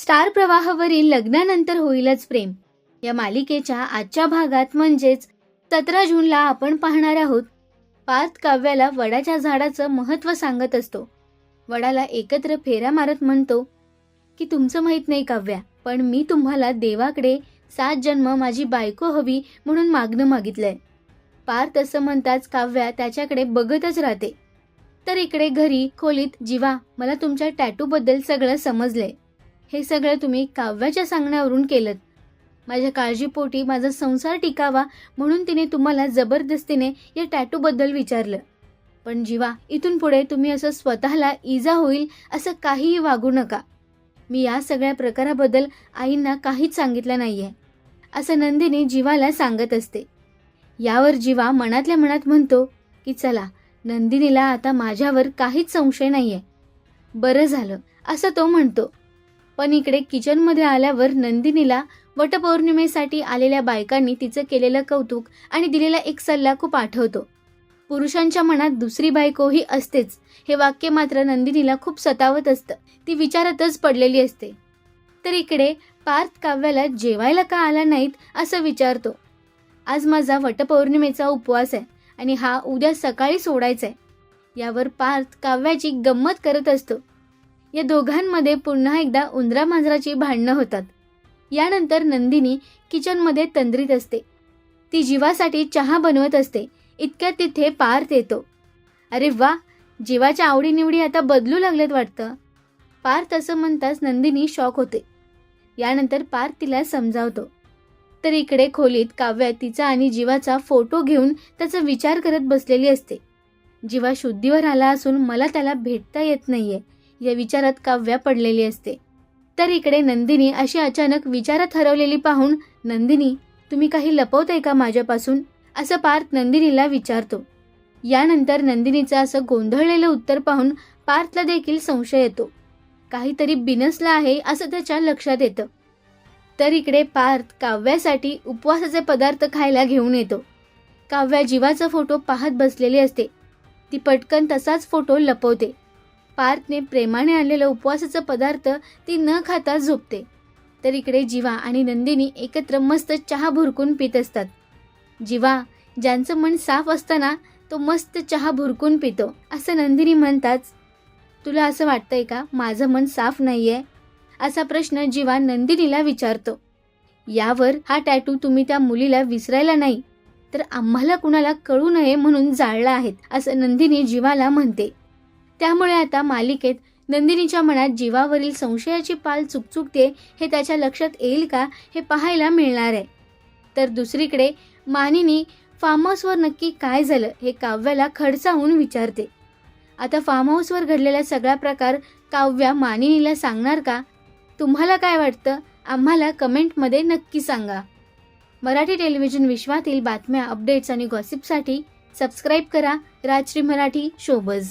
Star प्रवाहावरील लग्नानंतर होईलच प्रेम. या मालिकेच्या आजच्या भागात म्हणजेच सतरा जूनला आपण पाहणार आहोत पार्थ काव्याला वडाच्या झाडाचं महत्त्व सांगत असतो. वडाला एकत्र फेऱ्या मारत म्हणतो की तुमचं माहीत नाही काव्या पण मी तुम्हाला देवाकडे सात जन्म माझी बायको हवी म्हणून मागणं मागितलंय. पार्थ असं म्हणताच काव्या त्याच्याकडे बघतच राहते. तर इकडे घरी खोलीत जीवा मला तुमच्या टॅटूबद्दल सगळं समजलंय. हे सगळं तुम्ही काव्याच्या सांगण्यावरून केलं माझ्या काळजीपोटी माझा संसार टिकावा म्हणून तिने तुम्हाला जबरदस्तीने या टॅटूबद्दल विचारलं. पण जीवा इथून पुढे तुम्ही असं स्वतःला इजा होईल असं काहीही वागू नका. मी या सगळ्या प्रकाराबद्दल आईंना काहीच सांगितलं नाही आहे असं नंदिनी जीवाला सांगत असते. यावर जीवा मनातल्या मनात म्हणतो की चला नंदिनीला आता माझ्यावर काहीच संशय नाही आहे बरं झालं असं तो म्हणतो. पण इकडे किचनमध्ये आल्यावर नंदिनीला वटपौर्णिमेसाठी आलेल्या बायकांनी तिचं केलेलं कौतुक आणि दिलेला एक सल्ला खूप आठवतो. पुरुषांच्या मनात दुसरी बायकोही असतेच हे वाक्य मात्र नंदिनीला खूप सतावत असतं. ती विचारातच पडलेली असते. तर इकडे पार्थ काव्याला जेवायला का आला नाहीत असं विचारतो. आज माझा वटपौर्णिमेचा उपवास आहे आणि हा उद्या सकाळी सोडायचा आहे यावर पार्थ काव्याची गंमत करत असतो. या दोघांमध्ये पुन्हा एकदा उंदरा मांजराची भांडणं होतात. यानंतर नंदिनी किचनमध्ये तंद्रीत असते. ती जीवासाठी चहा बनवत असते. इतक्यात तिथे पार्थ येतो. अरे वा जीवाच्या आवडीनिवडी आता बदलू लागलेत वाटतं. पार्थ असं म्हणताच नंदिनी शॉक होते. यानंतर पार्थ तिला समजावतो. तर इकडे खोलीत काव्या तिचा आणि जीवाचा फोटो घेऊन त्याचा विचार करत बसलेली असते. जीवा शुद्धीवर आला असून मला त्याला भेटता येत नाहीये. या विचारात काव्या पडलेली असते. तर इकडे नंदिनी अशी अचानक विचारात हरवलेली पाहून नंदिनी तुम्ही काही लपवताय का माझ्यापासून? असं पार्थ नंदिनीला विचारतो. यानंतर नंदिनीचं असं गोंधळलेलं उत्तर पाहून पार्थला देखील संशय येतो. काहीतरी बिनसलं आहे असं त्याच्या लक्षात येतं. तर इकडे पार्थ काव्यासाठी उपवासाचे पदार्थ खायला घेऊन येतो. काव्या जीवाचा फोटो पाहत बसलेली असते. ती पटकन तसाच फोटो लपवते. पार्थने प्रेमाने आणलेलं उपवासाचा पदार्थ ती न खाता झोपते. तर इकडे जीवा आणि नंदिनी एकत्र मस्त चहा भुरकून पित असतात. जीवा ज्यांचं मन साफ असताना तो मस्त चहा भुरकून पितो असं नंदिनी म्हणताच तुला असं वाटतंय का? माझं मन साफ नाहीये? असा प्रश्न जीवा नंदिनीला विचारतो. यावर हा टॅटू तुम्ही त्या मुलीला विसरायला नाही तर आम्हाला कुणाला कळू नये म्हणून जाळला आहेत असं नंदिनी जीवाला म्हणते. त्यामुळे आता मालिकेत नंदिनीच्या मनात जीवावरील संशयाची पाल चुकचुकते हे त्याच्या लक्षात येईल का हे पाहायला मिळणार आहे. तर दुसरीकडे मानिनी फार्म हाऊसवर नक्की काय झालं हे काव्याला खडसावून विचारते. आता फार्म हाऊसवर घडलेला सगळा प्रकार काव्या मानिनीला सांगणार का? तुम्हाला काय वाटतं? आम्हाला कमेंटमध्ये नक्की सांगा. मराठी टेलिव्हिजन विश्वातील बातम्या अपडेट्स आणि गॉसिपसाठी सबस्क्राईब करा. राजश्री मराठी शोबज